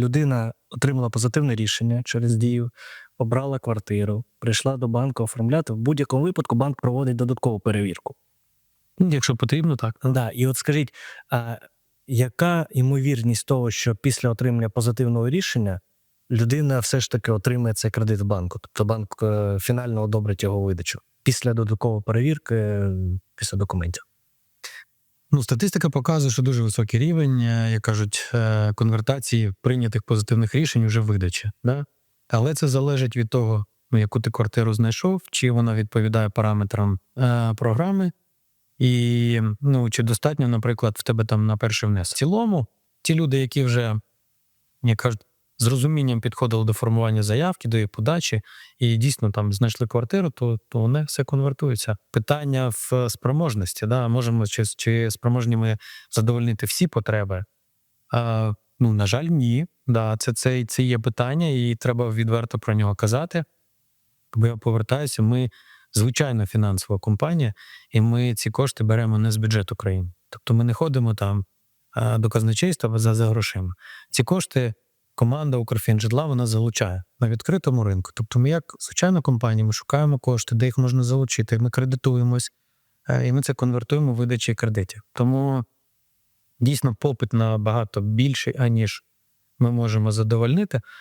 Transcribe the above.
людина отримала позитивне рішення через дію, обрала квартиру, прийшла до банку оформляти. В будь-якому випадку банк проводить додаткову перевірку. Ну, Якщо потрібно, так. Да, і от скажіть, а яка ймовірність того, що після отримання позитивного рішення людина все ж таки отримає цей кредит в банку? Тобто банк е, фінально одобрить його видачу після додаткової перевірки, е, після документів? Ну, статистика показує, що дуже високий рівень, е, як кажуть, е, конвертації прийнятих позитивних рішень вже видачі. Да? Але це залежить від того, ну, яку ти квартиру знайшов, чи вона відповідає параметрам е, програми, і ну, чи достатньо, наприклад, в тебе там на перший внесок. В цілому, ті люди, які вже, як кажуть, з розумінням підходили до формування заявки, до її подачі, і дійсно там знайшли квартиру, то, то вони все конвертуються. Питання в спроможності, да? можемо чи, чи спроможні ми задовольнити всі потреби. А, ну, на жаль, ні. Да, це, це, це є питання, і треба відверто про нього казати. Бо я повертаюся, ми звичайно фінансова компанія, і ми ці кошти беремо не з бюджету країни. Тобто ми не ходимо там до казначейства за, за грошима. Ці кошти команда Укрфінжитла вона залучає на відкритому ринку. Тобто, ми, як звичайна компанія, ми шукаємо кошти, де їх можна залучити. Ми кредитуємось, е, і ми це конвертуємо в видачі кредитів. Тому дійсно попит набагато більший, аніж ми можемо задовольнити.